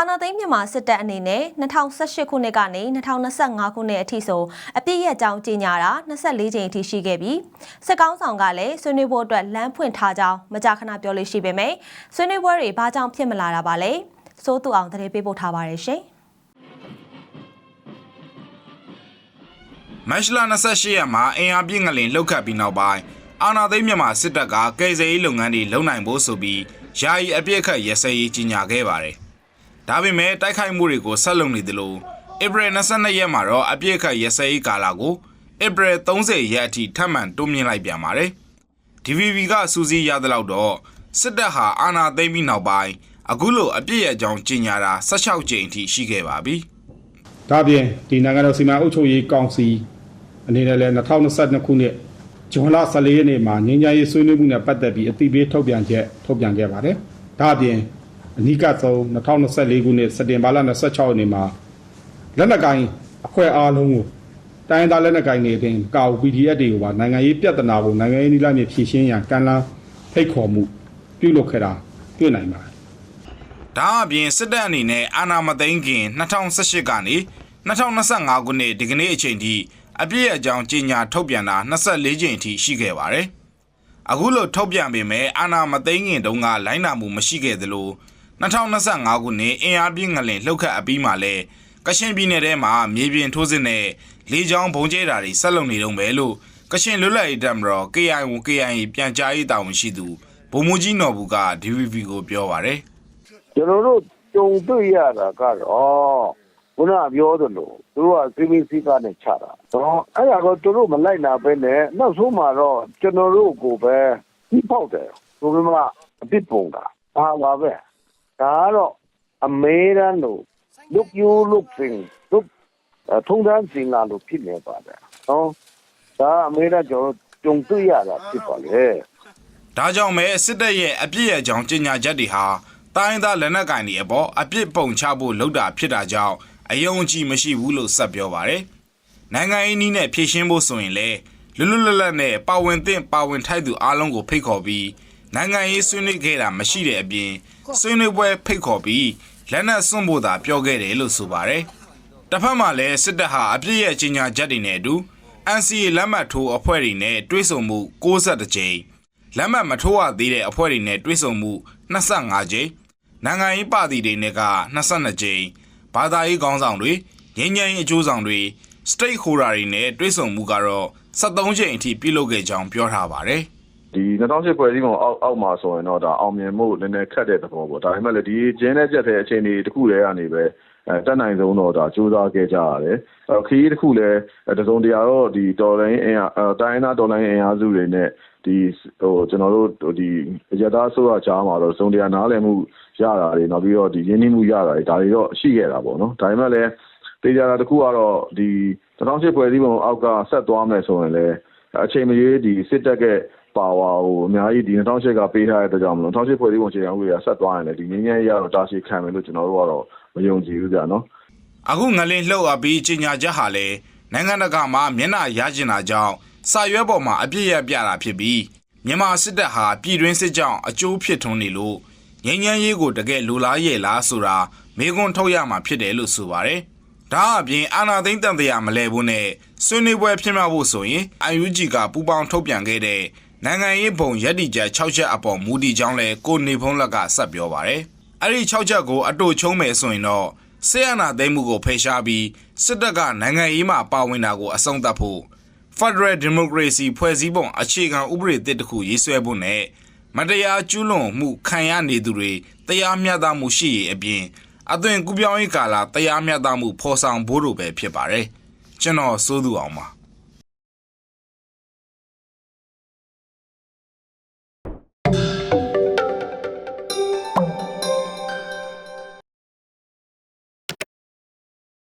အာနာသိန်းမြန်မာစစ်တပ်အနေနဲ့2018ခုနှစ်ကနေ2025ခုနှစ်အထိဆိုအပြည့်ရဲ့အကြောင်းကြေညာတာ24ကြိမ်အထိရှိခဲ့ပြီးစစ်ကောင်းဆောင်ကလည်းဆွေးနွေးဖို့အတွက်လမ်းဖွင့်ထားကြောင်းမကြာခဏပြောလို့ရှိပေမယ့်ဆွေးနွေးပွဲတွေဘာကြောင့်ဖြစ်မလာတာပါလဲစိုးသူအောင်တရေပေးပို့ထားပါတယ်ရှင်မတ်လ28ရက်မှာအင်အားပြည့်ငလင်လှုပ်ခတ်ပြီးနောက်ပိုင်းအာနာသိန်းမြန်မာစစ်တပ်ကကယ်ဆယ်ရေးလုပ်ငန်းတွေလုပ်နိုင်ဖို့ဆိုပြီးယာယီအပြည့်အခတ်ရစရေးကြီးညာခဲ့ပါတယ်။ ဒါပေမဲ့တိုက်ခိုက်မှုတွေကိုဆက်လုပ်နေသလိုဧပြီ22ရက်မှာတော့အပြည့်အခတ်ရစရေးကာလကိုဧပြီ30ရက်အထိထပ်မံတိုးမြှင့်လိုက်ပြန်ပါတယ်။ DVB ကစူးစီးရသလောက်တော့စစ်တပ်ဟာအာဏာသိမ်းပြီးနောက်ပိုင်းအခုလိုအပြည့်ရဲ့အကြောင်းကြီးညာတာ16ကြိမ်အထိရှိခဲ့ပါပြီ။ဒါပြင်ဒီနိုင်ငံတော်စီမံအုပ်ချုပ်ရေးကောင်စီအနေနဲ့လည်း2022ခုနှစ်ဇွန်လ14ရက်နေ့မှာငင်းကြရေးဆွေးနွေးမှုနဲ့ပတ်သက်ပြီးအသိပေးထုတ်ပြန်ချက်ထုတ်ပြန်ခဲ့ပါတယ်။ဒါပြင် အနိကဆုံး2024ခုနှစ်စက်တင်ဘာလ26ရက်နေ့မှာလက်နက်ကိုင်အဖွဲ့အားလုံးကိုတိုင်းဒေသလက်နက်ကိုင်တွေအပြင်ကာဝ PDF တွေကိုပါနိုင်ငံရေးပြဿနာကိုနိုင်ငံရေးနည်းလမ်းနဲ့ဖြေရှင်းရန်ကမ်းလှမ်းဖိတ်ခေါ်မှုပြုလုပ်ခဲ့တာတွေ့နိုင်ပါတယ်။ဒါအပြင်စစ်တပ်အနေနဲ့အာဏာမသိမ်းခင်2018ကနေ2025ခုနှစ်ဒီကနေ့အချိန်ထိအပြည့်အကြောင်းကြီးညာထုတ်ပြန်တာ24ကြိမ်အထိရှိခဲ့ပါတယ်။အခုလိုထုတ်ပြန်ပေမဲ့အာဏာမသိမ်းခင်တုန်းကလိုင်းနာမှုမရှိခဲ့သလို 2025ခုနှစ်အင်အားပြည့်ငလင်လှုပ်ခတ်အပြီးမှလည်းကရှင်ပြည်နယ်ထဲမှာမြေပြင်ထိုးစစ်နဲ့လေကြောင်းဘုံကျဲတာတွေဆက်လုပ်နေတုံးပဲလို့ကရှင်လွတ်လပ်ရေးတပ်မတော် KIO KIA ပြန်ကြားရေးတာဝန်ရှိသူဗိုလ်မှူးကြီးနော်ဘူးက DVB ကိုပြောပါတယ်ကျွန်တော်တို့ကြုံတွေ့ရတာကတော့ခုနကပြောသလိုသူတို့ကစီမီစီကနေချတာတော့အဲ့ဒါတော့သူတို့မလိုက်နာပဲနဲ့နောက်ဆုံးမှာတော့ကျွန်တော်တို့ကိုပဲပြီးပေါက်တယ်ဘယ်မှာအပြစ်ပုံတာဘာပါပဲဒါ ကတော့အမေရန်တို့ look you look thing look ထုံတန်းစင်လာလို့ဖြစ်နေပါတယ်နော်ဒါအမေရန်ကျွန်တော်ကြုံတွေ့ရတာဖြစ်ပါလေဒါကြောင့်မဲစစ်တပ်ရဲ့အပြစ်ရဲ့အကြောင်းကြေညာချက်တွေဟာတိုင်းသားလက်နက်ကင်တွေအပေါ်အပြစ်ပုံချဖို့လုပ်တာဖြစ်တာကြောင့်အယုံအကြည်မရှိဘူးလို့ဆက်ပြောပါတယ်။နိုင်ငံရေးနည်းနဲ့ဖြည့်ရှင်းဖို့ဆိုရင်လည်းလွတ်လွတ်လပ်လပ်နဲ့ပါဝင်သင့်ပါဝင်ထိုက်သူအားလုံးကိုဖိတ်ခေါ်ပြီး နိုင်ငံရေးဆွေးနွေးခဲ့တာမရှိတဲ့အပြင်ဆွေးနွေးပွဲဖိတ်ခေါ်ပြီးလက်နက်စွန့်ဖို့သာပြောခဲ့တယ်လို့ဆိုပါတယ်။တစ်ဖက်မှာလည်းစစ်တပ်ဟာအပြစ်ရဲ့ကြေညာချက်တွေနဲ့အတူ NCA လက်မှတ်ထိုးအဖွဲ့တွေနဲ့တွဲဆုံမှု62ကြိမ်လက်မှတ်မထိုးရသေးတဲ့အဖွဲ့တွေနဲ့တွဲဆုံမှု25ကြိမ်နိုင်ငံရေးပါတီတွေနဲ့က22ကြိမ်ဘာသာရေးခေါင်းဆောင်တွေငញ្ញရင်အကျိုးဆောင်တွေ stakeholder တွေနဲ့တွဲဆုံမှုကတော့73ကြိမ်အထိပြုလုပ်ခဲ့ကြောင်းပြောထားပါတယ်။ ဒီ2008ဖွဲ့စည်းပုံအောက်အောက်မှာဆိုရင်တော့ဒါအောင်မြင်မှုနည်းနည်းခက်တဲ့သဘောပေါ့ ဒါပေမဲ့လည်း ဒီကျင်းတဲ့ကြက်တဲ့ အခြေအနေတစ်ခုတည်းကနေပဲအဲတက်နိုင်ဆုံးတော့ဒါစူးစမ်းခဲ့ကြရတယ်အဲခရီးတစ်ခုလည်း တစုံတရာတော့ဒီတော်လိုင်းအင်အားတိုင်းသား တော်လိုင်းအင်အားစုတွေနဲ့ဒီဟိုကျွန်တော်တို့ဒီရသားဆိုရချားမှာတော့စုံတရာ နားလည်မှုရတာတွေ နောက်ပြီးတော့ဒီရင်းနှီးမှုရတာတွေ ဒါတွေတော့ ရှိခဲ့တာပေါ့နော် ဒါပေမဲ့လည်းတေချာတာတစ်ခုကတော့ဒီ2008ဖွဲ့စည်းပုံအောက်က ဆက်သွားမယ်ဆိုရင်လည်း အချိန်မရွေးဒီစစ်တပ်က ပါဝါကိုအများကြီးဒီ2008ကပေးထားတဲ့အတွက်ကြောင့်မလို့2008ဖွဲ့စည်းပုံခြေခံဥပဒေကဆက်သွားရင်လည်းဒီငင်းငယ်ရတော့တာရှိခံမယ်လို့ကျွန်တော်တို့ကတော့မယုံကြည်ဘူးကြာနော်အခုငလင်လှုပ်အပ်ပြီးကြေညာချက်ဟာလည်းနိုင်ငံတကာမှာမျက်နှာရကျင်တာကြောင့်စာရွက်ပေါ်မှာအပြည့်ရပြတာဖြစ်ပြီးမြန်မာစစ်တပ်ဟာပြည်တွင်းစစ်ကြောင့်အကျိုးဖြစ်ထွန်းနေလို့ငြိမ်းချမ်းရေးကိုတကယ်လိုလားရဲ့လားဆိုတာမေးခွန်းထုတ်ရမှာဖြစ်တယ်လို့ဆိုပါတယ်။ဒါအပြင်အာနာသိန်းတန်တရားမလဲဘူးနဲ့ဆွေးနွေးပွဲဖြစ်မြောက်ဖို့ဆိုရင် UNG ကပူပေါင်းထုတ်ပြန်ခဲ့တဲ့ နိုင်ငံရေးဘုံရက်တီချက်6ချက်အပေါ်မူတည်ကြောင်းလဲကိုနေဖုံးလက်ကဆက်ပြောပါတယ်။အဲ့ဒီ6ချက်ကိုအတူချုံးမယ်ဆိုရင်တော့ဆေးရနာသိမ်းမှုကိုဖယ်ရှားပြီးစစ်တပ်ကနိုင်ငံရေးမှာပါဝင်တာကိုအဆုံးသတ်ဖို့ Federal Democracy ဖွဲ့စည်းပုံအခြေခံဥပဒေတစ်တစ်ခုရေးဆွဲဖို့နဲ့မတရားကျူးလွန်မှုခံရနေသူတွေတရားမျှတမှုရှိရေးအပြင်အသွင်ကူးပြောင်းရေးကာလတရားမျှတမှုဖော်ဆောင်ဖို့လိုပဲဖြစ်ပါတယ်ကျွန်တော်စိုးသူအောင်ပါ